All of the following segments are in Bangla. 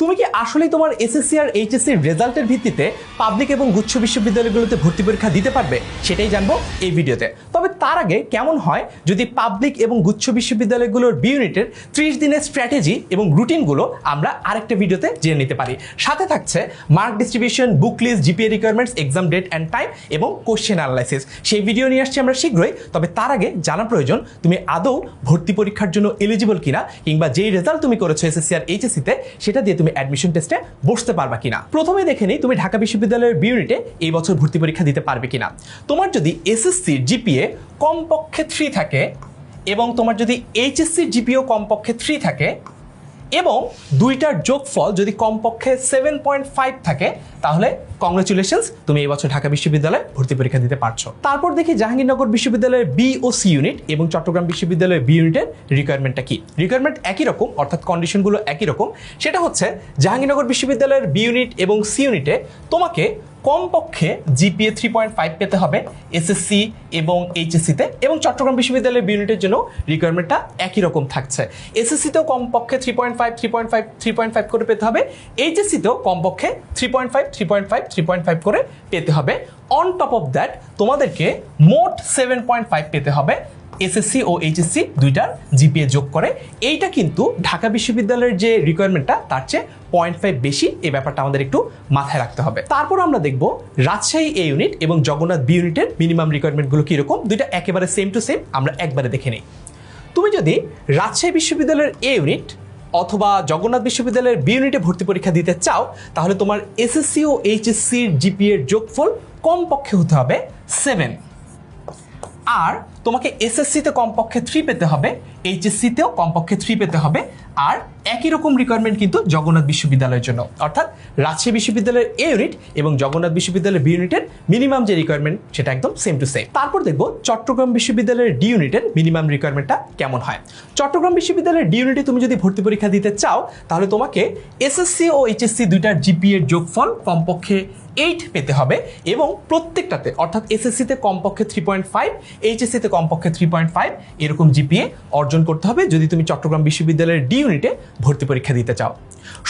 তুমি কি আসলেই তোমার এসএসসি আর এইচএসসি রেজাল্টের ভিত্তিতে পাবলিক এবং গুচ্ছ বিশ্ববিদ্যালয়গুলোতে ভর্তি পরীক্ষা দিতে পারবে? সেটাই জানব এই ভিডিওতে। তবে তার আগে কেমন হয় যদি পাবলিক এবং গুচ্ছ বিশ্ববিদ্যালয়গুলোর বি ইউনিটের ত্রিশ দিনের স্ট্র্যাটেজি এবং রুটিনগুলো আমরা আরেকটা ভিডিওতে জেনে নিতে পারি। সাথে থাকছে mark distribution book list GPA requirements exam date and time এবং কোশ্চেন অ্যানালাইসিস সেই ভিডিও নিয়ে আসছি আমরা শীঘ্রই, তবে তার আগে জানা প্রয়োজন, তুমি আদৌ ভর্তি পরীক্ষার জন্য এলিজিবল কিনা কিংবা যেই রেজাল্ট তুমি করেছ এসএসসি আর এইচএসসিতে সেটা দিয়ে তুমি অ্যাডমিশন টেস্টে বসতে পারবা কিনা? প্রথমে দেখে নিই তুমি ঢাকা বিশ্ববিদ্যালয়ের বি ইউনিটে এই বছর ভর্তি পরীক্ষা দিতে পারবে কিনা। তোমার যদি এসএসসির জিপিএ কমপক্ষে থ্রি থাকে এবং তোমার যদি এইচএসসির জিপিও কমপক্ষে থ্রি থাকে এবং দুইটার যোগফল যদি কমপক্ষে সেভেন পয়েন্ট ফাইভ থাকে, তাহলে কংগ্রেচুলেশনস তুমি এই বছর ঢাকা বিশ্ববিদ্যালয়ে ভর্তি পরীক্ষা দিতে পারছ। তারপর দেখি জাহাঙ্গীরনগর বিশ্ববিদ্যালয়ের বি ও সি ইউনিট এবং চট্টগ্রাম বিশ্ববিদ্যালয়ের বি ইউনিটের রিকোয়ারমেন্টটা কি? রিকোয়ারমেন্ট একই রকম, অর্থাৎ কন্ডিশনগুলো একই রকম। সেটা হচ্ছে, জাহাঙ্গীরনগর বিশ্ববিদ্যালয়ের বি ইউনিট এবং সি ইউনিটে তোমাকে কমপক্ষে জিপিএ থ্রি পয়েন্ট ফাইভ পেতে হবে এসএসসি এবং এইচএসসিতে এবং চট্টগ্রাম বিশ্ববিদ্যালয়ের বি ইউনিটের জন্য রিকোয়ারমেন্টটা একই রকম থাকছে। এসএসসিতেও কমপক্ষে three point five three point five three point five করে পেতে হবে। এইচএসসিতেও কমপক্ষে three point five three point five three point five করে পেতে হবে। অন টপ অফ দ্যাট তোমাদেরকে মোট সেভেন পয়েন্ট ফাইভ পেতে হবে। এসএসসি ও এইচএসসি দুইটার জিপিএ যোগ করে। এইটা কিন্তু ঢাকা বিশ্ববিদ্যালয়ের যে রিকোয়ারমেন্টটা তার চেয়ে পয়েন্ট ফাইভ বেশি। এই ব্যাপারটা আমাদের একটু মাথায় রাখতে হবে। তারপর আমরা দেখব রাজশাহী এ ইউনিট এবং জগন্নাথ বি ইউনিটের মিনিমাম রিকোয়ারমেন্টগুলো কীরকম? দুইটা একেবারে সেম টু সেম আমরা একবারে দেখে নিই। তুমি যদি রাজশাহী বিশ্ববিদ্যালয়ের এ ইউনিট অথবা জগন্নাথ বিশ্ববিদ্যালয়ের বি ইউনিটে ভর্তি পরীক্ষা দিতে চাও, তাহলে তোমার এসএসসি ও এইচএসসির জিপিএর যোগফল কমপক্ষে হতে হবে সেভেন আর তোমাকে এসএসসিতে কমপক্ষে থ্রি পেতে হবে। এইচএসসিতেও কমপক্ষে থ্রি পেতে হবে। আর একই রকম রিকোয়ারমেন্ট কিন্তু জগন্নাথ বিশ্ববিদ্যালয়ের জন্য। অর্থাৎ রাজশাহী বিশ্ববিদ্যালয়ের এ ইউনিট এবং জগন্নাথ বিশ্ববিদ্যালয়ের বি ইউনিটের মিনিমাম যে রিকোয়ারমেন্ট সেটা একদম সেম টু সেম তারপর দেখব চট্টগ্রাম বিশ্ববিদ্যালয়ের ডি ইউনিটের মিনিমাম রিকোয়ারমেন্টটা কেমন হয়। চট্টগ্রাম বিশ্ববিদ্যালয়ের ডি ইউনিটে তুমি যদি ভর্তি পরীক্ষা দিতে চাও, তাহলে তোমাকে এসএসসি ও এইচএসসি দুইটার জিপিএর যোগফল কমপক্ষে এইট পেতে হবে এবং প্রত্যেকটাতে, অর্থাৎ এসএসসিতে কমপক্ষে থ্রি পয়েন্ট ফাইভ এইচএসসিতে কমপক্ষে থ্রি পয়েন্ট ফাইভ এরকম জিপিএ অর্জন করতে হবে যদি তুমি চট্টগ্রাম বিশ্ববিদ্যালয়ের ডি ইউনিটে ভর্তি পরীক্ষা দিতে চাও।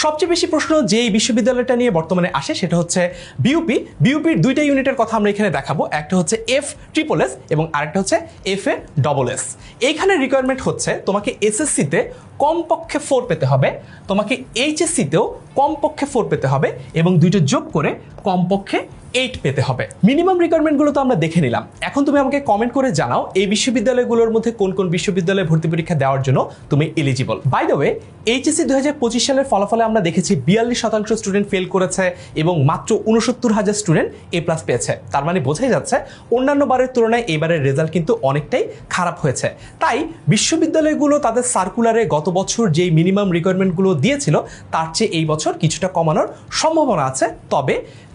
সবচেয়ে বেশি প্রশ্ন যে এই বিশ্ববিদ্যালয়টা নিয়ে বর্তমানে আসে সেটা হচ্ছে বিউপি। বিউপির দুইটা ইউনিটের কথা আমরা এখানে দেখাবো। একটা হচ্ছে এফ ট্রিপল এস এবং আরেকটা হচ্ছে এফ এ ডবল এস। এইখানে রিকোয়ারমেন্ট হচ্ছে তোমাকে এসএসসিতে কমপক্ষে ফোর পেতে হবে। তোমাকে এইচএসসিতেও কমপক্ষে ফোর পেতে হবে এবং দুইটা যোগ করে কমপক্ষে এইট পেতে হবে। মিনিমাম রিকোয়ারমেন্টগুলো তো আমরা দেখে নিলাম। এখন তুমি আমাকে কমেন্ট করে জানাও, এই বিশ্ববিদ্যালয়গুলোর মধ্যে কোন কোন বিশ্ববিদ্যালয়ে ভর্তি পরীক্ষা দেওয়ার জন্য তুমি eligible by the way HSC দু হাজার পঁচিশ সালের ফলাফলে আমরা দেখেছি বিয়াল্লিশ শতাংশ স্টুডেন্ট ফেল করেছে এবং মাত্র উনসত্তর হাজার স্টুডেন্ট এ প্লাস পেয়েছে। তার মানে বোঝাই যাচ্ছে, অন্যান্য বারের তুলনায় এবারের রেজাল্ট কিন্তু অনেকটাই খারাপ হয়েছে। তাই বিশ্ববিদ্যালয়গুলো তাদের সার্কুলারে গত বছর যেই মিনিমাম রিকোয়ারমেন্টগুলো দিয়েছিল, তার চেয়ে এই বছর কিছুটা কমানোর সম্ভাবনা আছে, তবে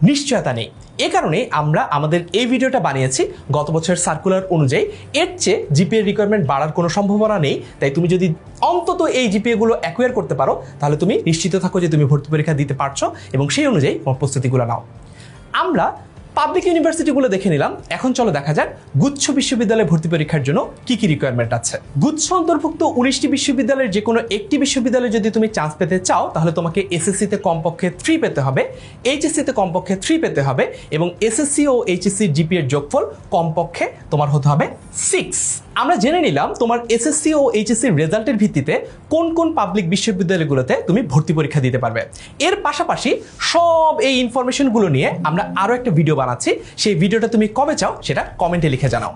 নিশ্চয়তা নেই। এ কারণে আমরা আমাদের এই ভিডিওটা বানিয়েছি গত বছরের সার্কুলার অনুযায়ী। এর চেয়ে জিপিএ রিকোয়ারমেন্ট বাড়ার কোনো সম্ভাবনা নেই। তাই তুমি যদি অন্তত এই জিপিএগুলো অ্যাকোয়ার করতে পারো, তাহলে তুমি নিশ্চিত থাকো যে তুমি ভর্তি পরীক্ষা দিতে পারছ এবং সেই অনুযায়ী প্রস্তুতিগুলো নাও। আমরা পাবলিক ইউনিভার্সিটিগুলো দেখে নিলাম। এখন চলো দেখা যাক গুচ্ছ বিশ্ববিদ্যালয়ে ভর্তি পরীক্ষার জন্য কি কি রিকোয়ারমেন্ট আছে। গুচ্ছ অন্তর্ভুক্ত উনিশটি বিশ্ববিদ্যালয়ের যে কোনো একটি বিশ্ববিদ্যালয়ে যদি তুমি চান্স পেতে চাও, তাহলে তোমাকে এসএসসিতে কমপক্ষে থ্রি পেতে হবে। এইচএসসিতে কমপক্ষে থ্রি পেতে হবে এবং এসএসসি ও এইচএসসি জিপি এর যোগফল কমপক্ষে তোমার হতে হবে সিক্স আমরা জেনে নিলাম তোমার এসএসসি ও এইচএসসি রেজাল্টের ভিত্তিতে কোন কোন পাবলিক বিশ্ববিদ্যালয়গুলোতে তুমি ভর্তি পরীক্ষা দিতে পারবে। এর পাশাপাশি সব এই ইনফরমেশনগুলো নিয়ে আমরা আরও একটা ভিডিও বানাচ্ছি সেই ভিডিওটা তুমি কবে চাও সেটা কমেন্টে লিখে জানাও।